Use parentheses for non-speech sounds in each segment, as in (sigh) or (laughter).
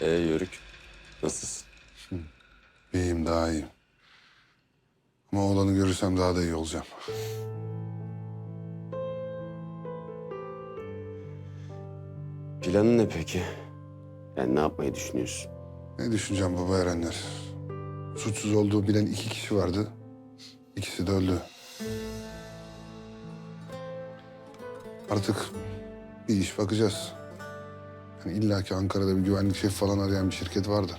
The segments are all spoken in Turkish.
Ee Yörük, nasılsın? İyiyim daha iyiyim. Ama oğlanı görürsem daha da iyi olacağım. Planın ne peki? Yani ne yapmayı düşünüyorsun? Ne düşüneceğim baba Erenler? Suçsuz olduğu bilen iki kişi vardı. İkisi de öldü. Artık bir iş bakacağız. Yani illa ki Ankara'da bir güvenlik şefi falan arayan bir şirket vardı.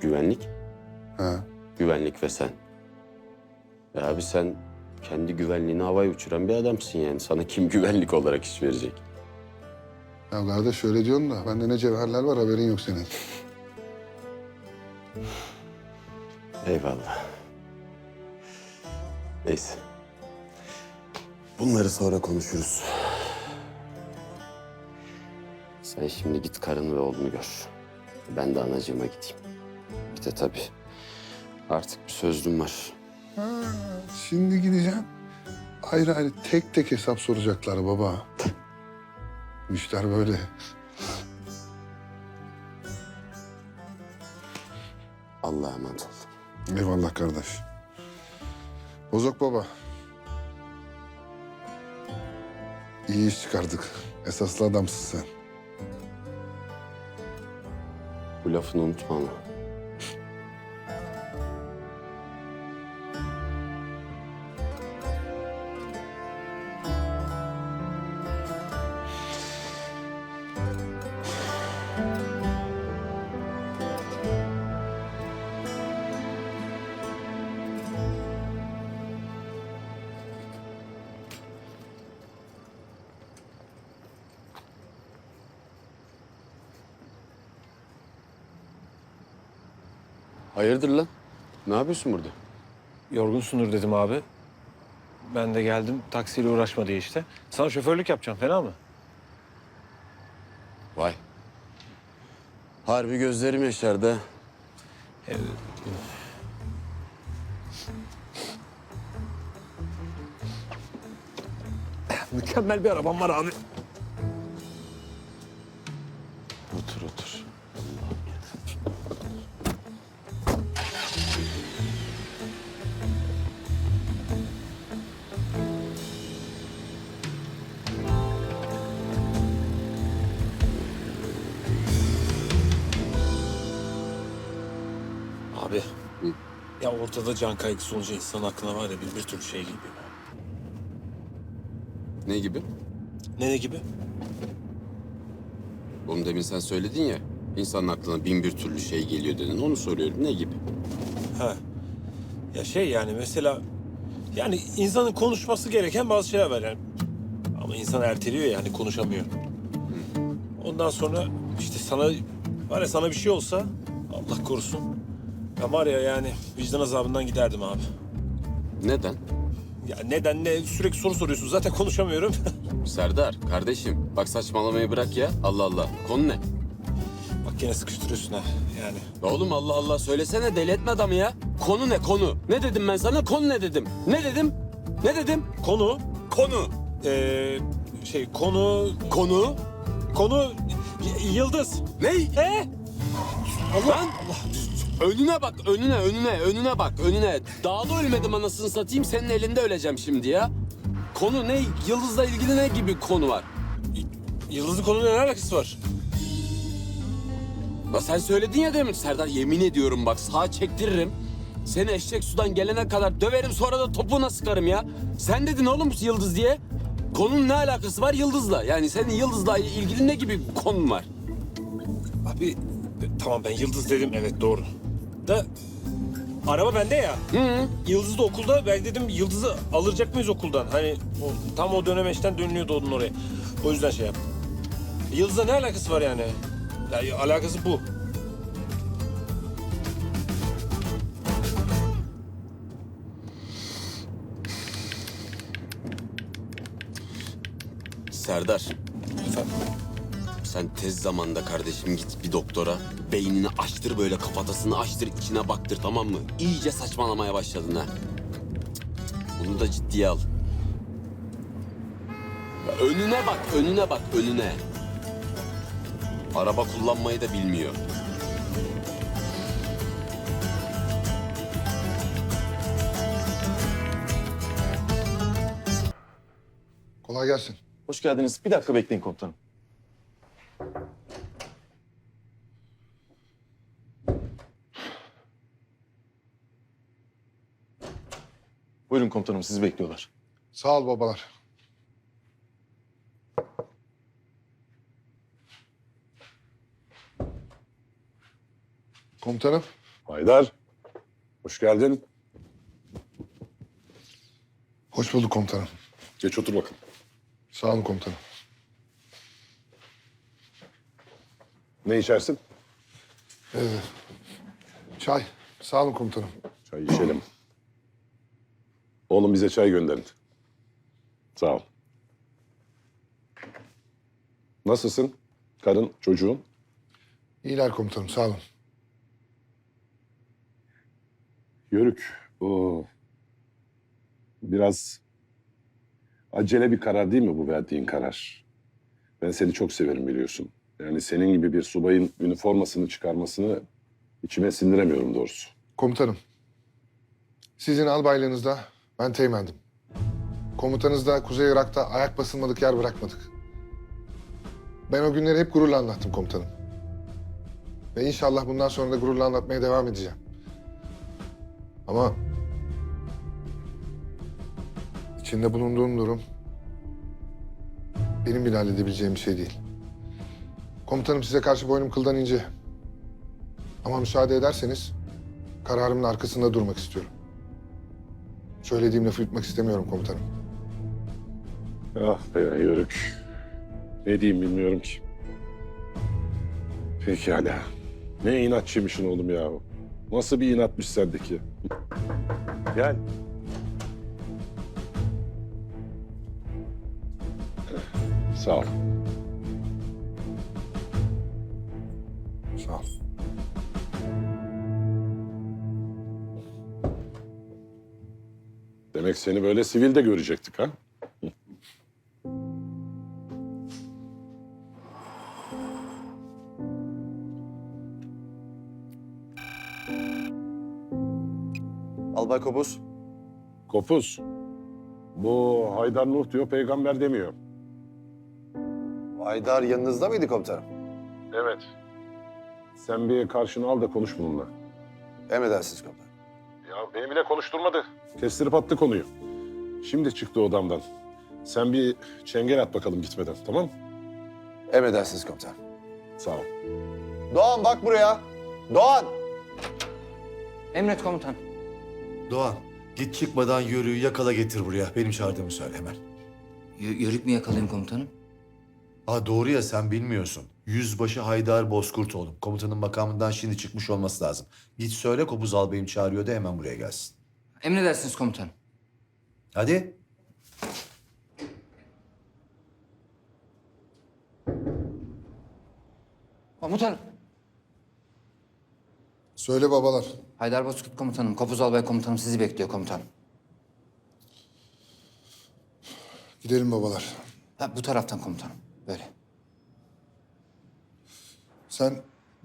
Güvenlik, Ha. güvenlik ve sen. Ya abi sen kendi güvenliğini havaya uçuran bir adamsın yani. Sana kim güvenlik olarak iş verecek? Ya kardeş şöyle diyorsun da bende ne cevherler var haberin yok senin. Eyvallah. Neyse. Bunları sonra konuşuruz. Sen şimdi git karını ve oğlunu gör. Ben de anacığıma gideyim. Bir de tabii artık bir sözlüm var. Ha, şimdi gideceğim. Ayrı ayrı tek tek hesap soracaklar baba. İşler böyle. Allah'a emanet ol. Eyvallah kardeş. Bozok baba. İyi iş çıkardık. Esaslı adamsın sen. Bu lafını unutma ama. Hayırdır lan? Ne yapıyorsun burada? Yorgunsundur dedim abi. Ben de geldim taksiyle uğraşma diye işte. Sana şoförlük yapacağım fena mı? Vay. Harbi gözlerim yaşardı. ha. Mükemmel bir arabam var abi. Otur otur. Ortada can kaygısı olunca insan aklına var ya bir, bir türlü şey geliyor. Ne gibi? Ne ne gibi? Oğlum demin sen söyledin ya. İnsanın aklına bin bir türlü şey geliyor dedin. Onu soruyorum. Ne gibi? Ha. Ya şey yani mesela yani insanın konuşması gereken bazı şeyler var yani. Ama insan erteliyor yani konuşamıyor. Ondan sonra işte sana var ya sana bir şey olsa Allah korusun. Ben var ya yani vicdan azabından giderdim abi. Neden? Ya neden ne sürekli soru soruyorsun zaten konuşamıyorum. (laughs) Serdar, kardeşim. Bak saçmalamayı bırak ya. Allah Allah. Konu ne? Bak gene sıkıştırıyorsun ha yani. Oğlum Allah Allah söylesene deli etme adamı ya. Konu ne konu? Ne dedim ben sana? Konu ne dedim? Ne dedim? Ne dedim? Konu Konu. eee şey konu Konu. konu Y- Yıldız. Ne? He? Allah. Önüne bak, önüne, önüne, önüne bak, önüne. Dağda ölmedim anasını satayım, senin elinde öleceğim şimdi ya. Konu ne? Yıldız'la ilgili ne gibi konu var? Yıldız'ın konuyla ne alakası var? Ya sen söyledin ya demin Serdar yemin ediyorum bak sağa çektiririm. Seni eşek sudan gelene kadar döverim sonra da topuğuna sıkarım ya. Sen dedin oğlum Yıldız diye. Konunun ne alakası var Yıldız'la? Yani senin Yıldız'la ilgili ne gibi konun var? Abi tamam ben Yıldız dedim evet doğru. Da araba bende ya. Hı. Yıldız da okulda. Ben dedim Yıldız'ı alacak mıyız okuldan? Hani o, tam o dönemeçten dönülüyordu onun oraya. O yüzden şey yaptım. Yıldız'la ne alakası var yani? Ya, alakası bu. Serdar Efendim? Sen tez zamanda kardeşim git bir doktora. Beynini açtır böyle kafatasını açtır içine baktır tamam mı? İyice saçmalamaya başladın ha. Bunu da ciddiye al. Önüne bak, önüne bak, önüne. Araba kullanmayı da bilmiyor. Kolay gelsin. Hoş geldiniz. Bir dakika bekleyin komutanım. Buyurun komutanım sizi bekliyorlar. Sağ ol babalar. Komutanım. Haydar, hoş geldin. Hoş bulduk komutanım. Geç otur bakalım. Sağ olun komutanım. Ne içersin? Çay. Sağ olun komutanım. Çay içelim. Oğlum bize çay gönderin. Sağ ol. Nasılsın? Karın, çocuğun? İyiler komutanım. Sağ olun. Yörük, o biraz acele bir karar değil mi bu verdiğin karar? Ben seni çok severim biliyorsun. Yani senin gibi bir subayın üniformasını çıkarmasını içime sindiremiyorum doğrusu. Komutanım. Sizin albaylığınızda ben teğmendim. Komutanızda Kuzey Irak'ta ayak basılmadık yer bırakmadık. Ben o günleri hep gururla anlattım komutanım. Ve inşallah bundan sonra da gururla anlatmaya devam edeceğim. Ama içinde bulunduğum durum benim bile halledebileceğim bir şey değil. Komutanım size karşı boynum kıldan ince. Ama müsaade ederseniz kararımın arkasında durmak istiyorum. Söylediğim lafı yutmak istemiyorum komutanım. Ah be Yörük. Ne diyeyim bilmiyorum ki. Pekala. Ne inatçıymışsın oğlum ya. Nasıl bir inatmış sendeki. Gel. Sağ ol. Demek seni böyle sivilde görecektik ha? Albay Kobus. Kopuz. Bu Haydar Nuh diyor, peygamber demiyor. Aydar yanınızda mıydı komutanım? Evet. Sen bir karşını al da konuş bununla. Emredersiniz komutanım. Beni bile konuşturmadı. Kestirip attı konuyu. Şimdi çıktı odamdan. Sen bir çengel at bakalım gitmeden, tamam mı? Emredersiniz komutanım. Sağ ol. Doğan bak buraya. Doğan. Emret komutan. Doğan, git çıkmadan yörüğü yakala getir buraya. Benim çağırdığımı söyle hemen. Y- yörük mü yakalayayım komutanım? Ha doğru ya sen bilmiyorsun. Yüzbaşı Haydar Bozkurtoğlu. Komutanın makamından şimdi çıkmış olması lazım. Git söyle Kopuz Albayım çağırıyor da hemen buraya gelsin. Emredersiniz komutanım. Hadi. Komutanım. Söyle babalar. Haydar Bozkurt komutanım, Kopuz Albay komutanım sizi bekliyor komutanım. Gidelim babalar. Ha, bu taraftan komutanım. Böyle. Sen,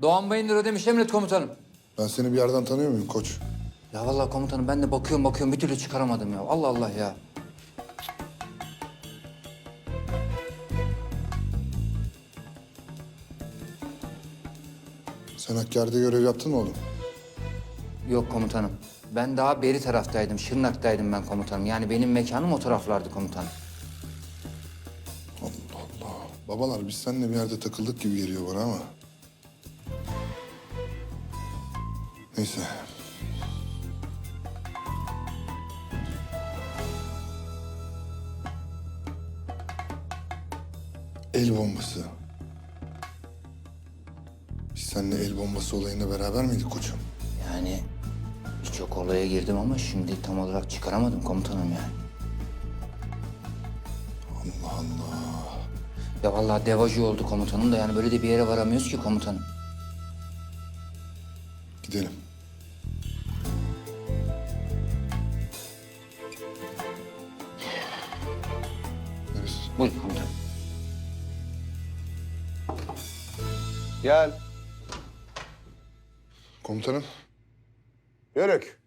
Doğan Bayındır ödemiş emret komutanım. ben seni bir yerden tanıyor muyum koç? Ya vallahi komutanım ben de bakıyorum bakıyorum bir türlü çıkaramadım ya. Allah Allah ya. Sen Hakkari'de görev yaptın mı oğlum? Yok komutanım. Ben daha beri taraftaydım. Şırnak'taydım ben komutanım. Yani benim mekanım o taraflardı komutanım. Allah Allah. Babalar biz seninle bir yerde takıldık gibi geliyor bana ama. Neyse. El bombası. Biz seninle el bombası olayında beraber miydik koçum? Yani birçok olaya girdim ama şimdi tam olarak çıkaramadım komutanım yani. Allah Allah. Ya vallahi devacı oldu komutanım da yani böyle de bir yere varamıyoruz ki komutanım. Buyurun komutanım. Gel. Komutanım. Yörük.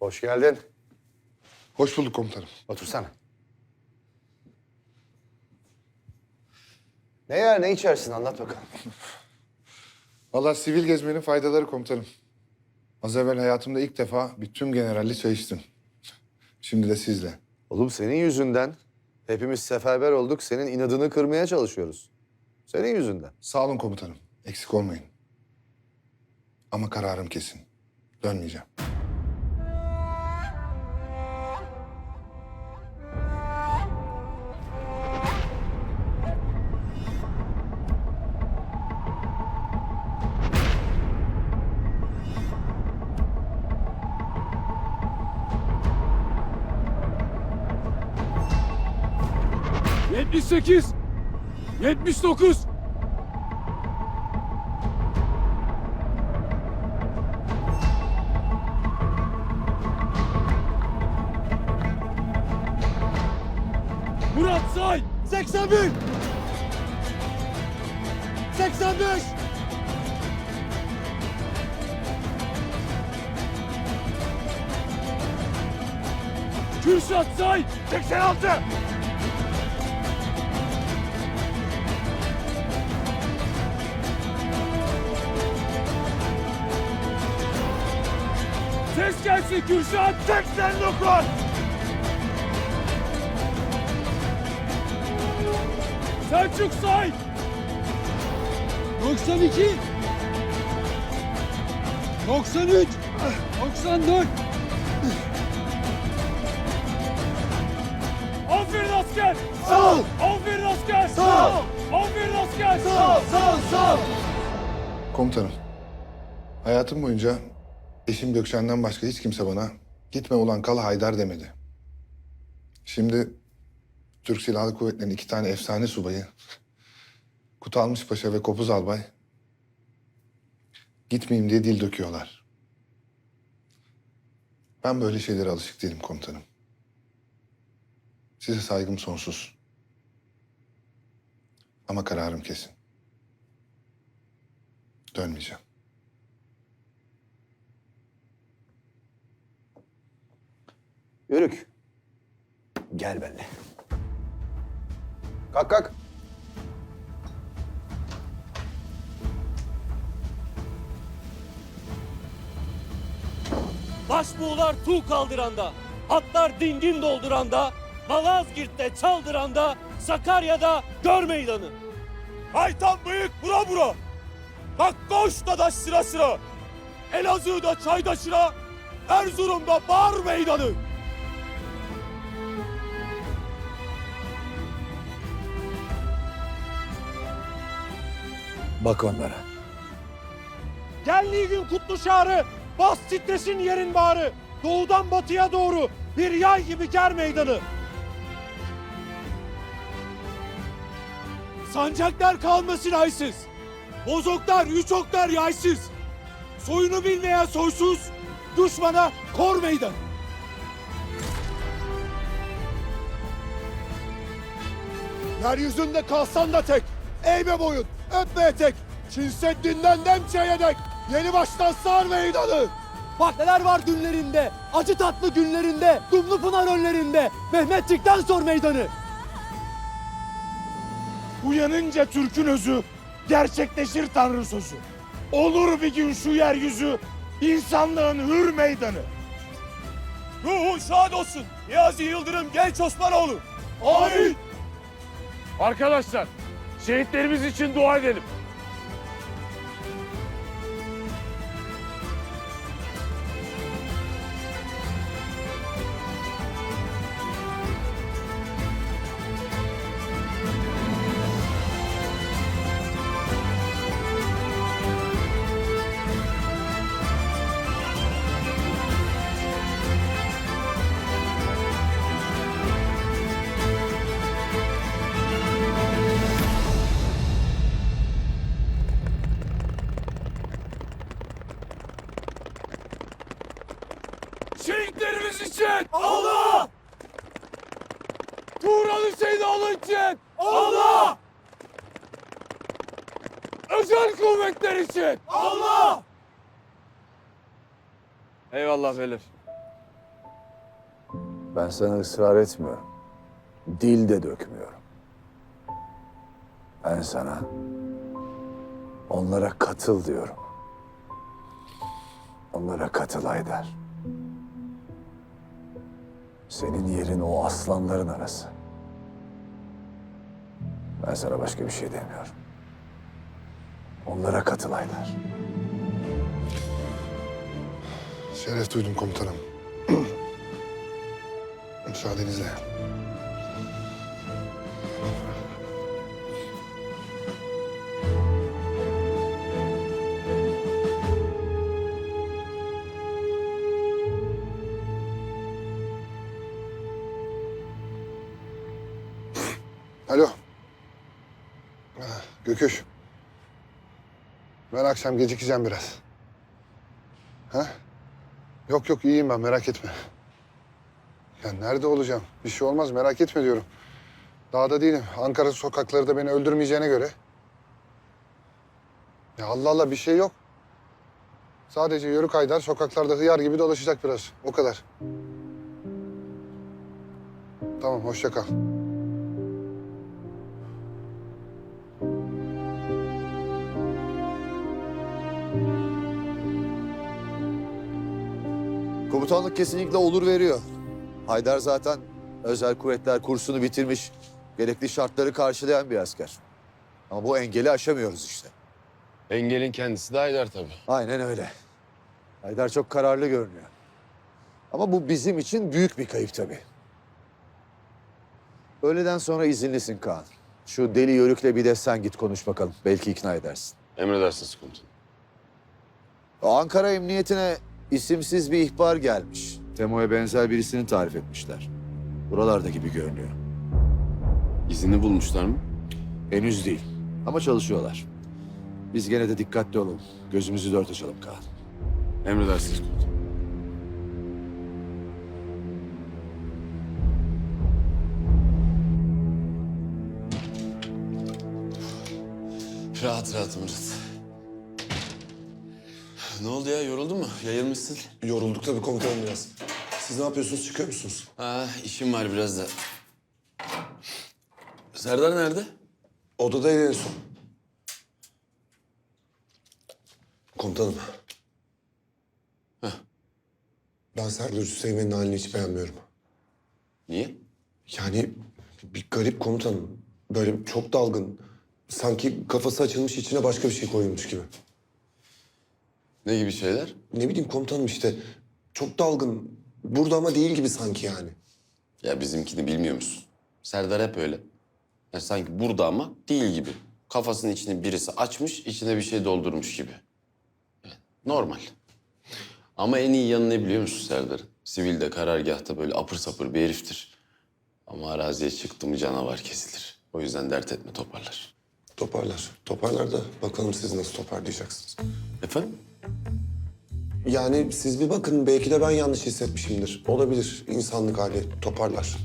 Hoş geldin. Hoş bulduk komutanım. Otursana. Ne yer ne içersin anlat bakalım. Valla sivil gezmenin faydaları komutanım. Az evvel hayatımda ilk defa bir tüm generalli çay içtim. Şimdi de sizle. Oğlum senin yüzünden hepimiz seferber olduk. Senin inadını kırmaya çalışıyoruz. Senin yüzünden. Sağ olun komutanım. Eksik olmayın. Ama kararım kesin. Dönmeyeceğim. Yetmiş sekiz. Yetmiş dokuz. Murat say. 81! 85! Kürşat say. 86! Ses gelsin Kürşat. 89! Selçuk say. 92. 93. 94. Aferin asker. Sağ ol! Aferin asker. Sağ ol! Aferin asker. Sağ ol, sağ ol, sağ ol! Komutanım. Hayatım boyunca eşim Gökşen'den başka hiç kimse bana gitme ulan kal Haydar demedi. Şimdi Türk Silahlı Kuvvetleri'nin iki tane efsane subayı Kutalmış Paşa ve Kopuz Albay gitmeyeyim diye dil döküyorlar. Ben böyle şeylere alışık değilim komutanım. Size saygım sonsuz. Ama kararım kesin. Dönmeyeceğim. Yörük. Gel benimle. Kalk kalk. Başbuğlar tuğ kaldıranda, atlar dingin dolduranda, Malazgirt'te çaldıranda, Sakarya'da gör meydanı. Haytan bıyık bura bura! Bak koş dadaş sıra sıra! Elazığ'da çayda şıra, Erzurum'da bar meydanı! Bak onlara. Geldiği gün kutlu şarı, bas titresin yerin bağrı. Doğudan batıya doğru bir yay gibi ger meydanı. Sancaklar kalmasın haysız. Bozoklar, üç oklar yaysız. Soyunu bilmeyen soysuz, düşmana kor meydan. Yeryüzünde kalsan da tek, eğme boyun, öpme etek. Çin Seddi'nden Nemçe'ye dek, yeni baştan sar meydanı. Bak neler var günlerinde, acı tatlı günlerinde, Dumlu Pınar önlerinde, Mehmetçik'ten sor meydanı. Uyanınca Türk'ün özü, gerçekleşir Tanrı sözü. Olur bir gün şu yeryüzü, insanlığın hür meydanı. Ruhun şad olsun, Niyazi Yıldırım Genç Osmanoğlu. Amin. Arkadaşlar şehitlerimiz için dua edelim. Sana ısrar etmiyorum. Dil de dökmüyorum. Ben sana onlara katıl diyorum. Onlara katıl Haydar. Senin yerin o aslanların arası. Ben sana başka bir şey demiyorum. Onlara katıl Haydar. Şeref duydum komutanım. (clears throat) Müsaadenizle. Alo. Göküş. Ben akşam gecikeceğim biraz. Ha? Yok yok iyiyim ben merak etme. Ya nerede olacağım? Bir şey olmaz merak etme diyorum. Dağda değilim. Ankara sokakları da beni öldürmeyeceğine göre. Ya Allah Allah bir şey yok. Sadece Yörük Haydar sokaklarda hıyar gibi dolaşacak biraz. O kadar. Tamam hoşça kal. Komutanlık kesinlikle olur veriyor. Haydar zaten özel kuvvetler kursunu bitirmiş, gerekli şartları karşılayan bir asker. Ama bu engeli aşamıyoruz işte. Engelin kendisi de Haydar tabii. Aynen öyle. Haydar çok kararlı görünüyor. Ama bu bizim için büyük bir kayıp tabii. Öğleden sonra izinlisin Kaan. Şu deli yörükle bir de sen git konuş bakalım. Belki ikna edersin. Emredersiniz komutanım. Ankara Emniyetine isimsiz bir ihbar gelmiş. Temo'ya benzer birisini tarif etmişler. Buralarda gibi görünüyor. İzini bulmuşlar mı? Henüz değil ama çalışıyorlar. Biz gene de dikkatli olalım. Gözümüzü dört açalım Kaan. Emredersiniz komutanım. Rahat rahat Murat. Ne oldu ya yoruldun mu? Yayılmışsın. Yorulduk tabii komutanım biraz. Siz ne yapıyorsunuz? Çıkıyor musunuz? Ha, işim var biraz da. Serdar nerede? Odadaydı en son. Komutanım. Ben Serdar Hüseyin'in halini hiç beğenmiyorum. Niye? Yani bir garip komutanım. Böyle çok dalgın. Sanki kafası açılmış içine başka bir şey koyulmuş gibi. Ne gibi şeyler? Ne bileyim komutanım işte. Çok dalgın. Burada ama değil gibi sanki yani. Ya bizimkini bilmiyor musun? Serdar hep öyle. Ya sanki burada ama değil gibi. Kafasının içini birisi açmış, içine bir şey doldurmuş gibi. Yani normal. Ama en iyi yanı ne biliyor musun Serdar? Sivilde, karargahta böyle apır sapır bir heriftir. Ama araziye çıktı mı canavar kesilir. O yüzden dert etme toparlar. Toparlar. Toparlar da bakalım siz nasıl toparlayacaksınız. Efendim? Yani siz bir bakın belki de ben yanlış hissetmişimdir. Olabilir. İnsanlık hali toparlar.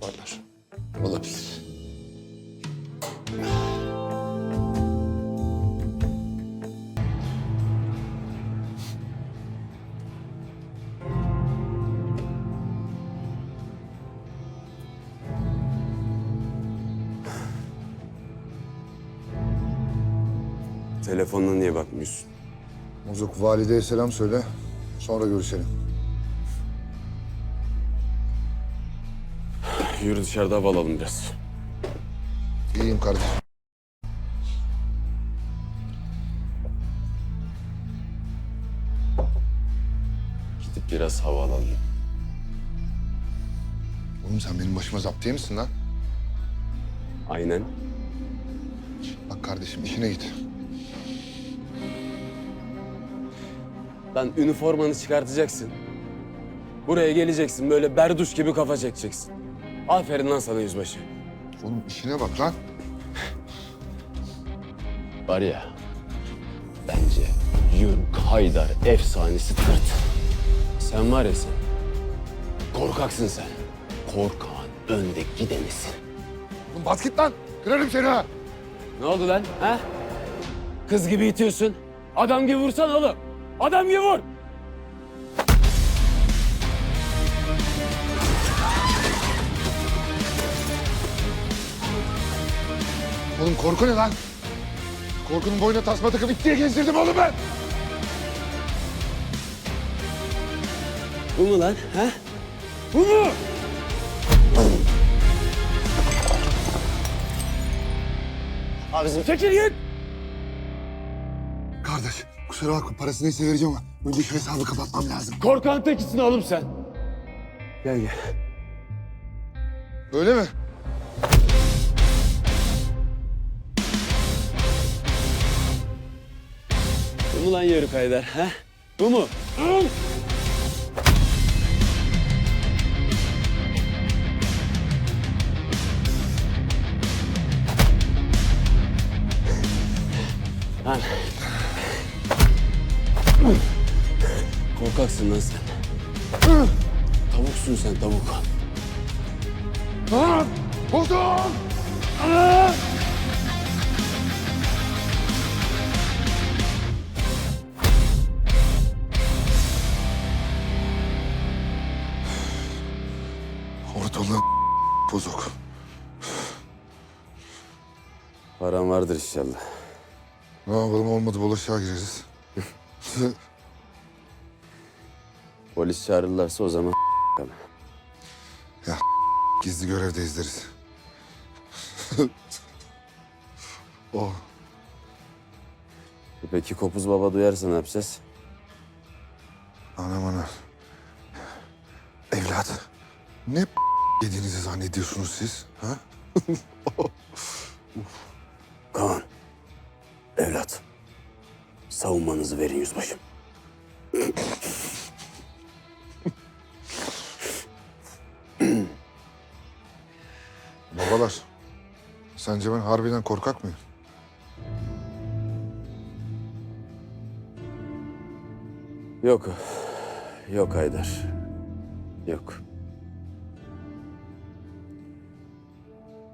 Toparlar. Olabilir. Telefonuna niye bakmıyorsun? Muzuk valideye selam söyle. Sonra görüşelim. Yürü dışarıda hava alalım biraz. İyiyim kardeşim. Gidip biraz hava alalım. Oğlum sen benim başıma zapt değil misin lan? Aynen. Bak kardeşim işine git. Lan üniformanı çıkartacaksın. Buraya geleceksin böyle berduş gibi kafa çekeceksin. Aferin lan sana yüzbaşı. Oğlum işine bak lan. Var ya, bence Yürük Haydar efsanesi tırt. Sen var ya sen, korkaksın sen. Korkağın önde gidenisin. Bas git lan. Kırarım seni ha. Ne oldu lan? Ha? Kız gibi itiyorsun. Adam gibi vursan oğlum. Adam gibi vur. Oğlum korku ne lan? Korkunun boyuna tasma takıp it diye gezdirdim oğlum ben. Bu mu lan? Ha? Bu mu? Abicim Çekil git. Kardeş kusura bakma parası neyse vereceğim ama önce şu hesabı kapatmam lazım. Korkan tekisin oğlum sen. Gel gel. Öyle mi? Bu mu lan Yörük Haydar? Ha? Bu mu? Lan. Korkaksın lan sen. Tavuksun sen tavuk. Lan! Buldum! Ortalığı bozuk. Paran vardır inşallah. Ne yapalım olmadı bulaşığa gireriz. (laughs) Polis çağırırlarsa o zaman (laughs) Gizli görevde izleriz. (laughs) oh. Peki Kopuz Baba duyarsa ne yapacağız? Anam ana. Evlat. Ne yediğinizi zannediyorsunuz siz? Ha? Kaan. Evlat. Savunmanızı verin yüzbaşım. Babalar. Sence ben harbiden korkak mıyım? Yok. Yok Haydar. Yok.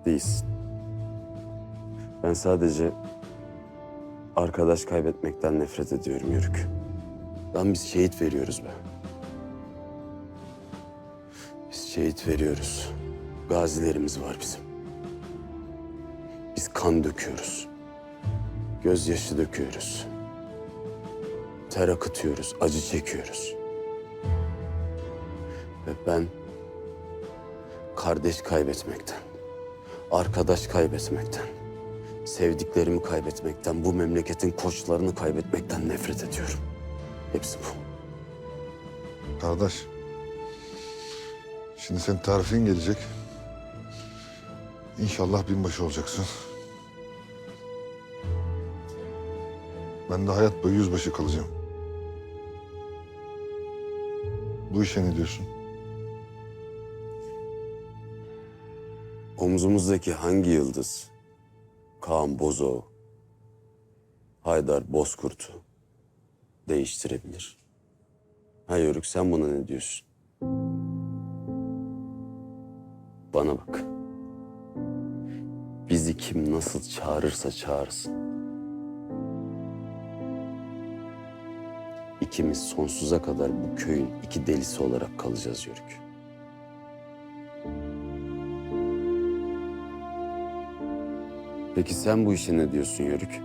Değilsin. Ben sadece arkadaş kaybetmekten nefret ediyorum Yörük. Lan biz şehit veriyoruz be. Biz şehit veriyoruz. Gazilerimiz var bizim. Biz kan döküyoruz. Gözyaşı döküyoruz ter akıtıyoruz, acı çekiyoruz. Ve ben kardeş kaybetmekten, arkadaş kaybetmekten, sevdiklerimi kaybetmekten, bu memleketin koçlarını kaybetmekten nefret ediyorum. Hepsi bu. Kardeş. Şimdi senin tarifin gelecek. İnşallah binbaşı olacaksın. Ben de hayat boyu yüzbaşı kalacağım. Bu işe ne diyorsun? Omzumuzdaki hangi yıldız? Kaan Bozo, Haydar Bozkurt'u değiştirebilir. Ha Yörük sen buna ne diyorsun? Bana bak. Bizi kim nasıl çağırırsa çağırsın. İkimiz sonsuza kadar bu köyün iki delisi olarak kalacağız Yörük. Peki sen bu işe ne diyorsun Yörük?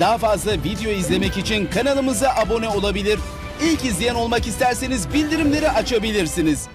Daha fazla video izlemek için kanalımıza abone olabilir. İlk izleyen olmak isterseniz bildirimleri açabilirsiniz.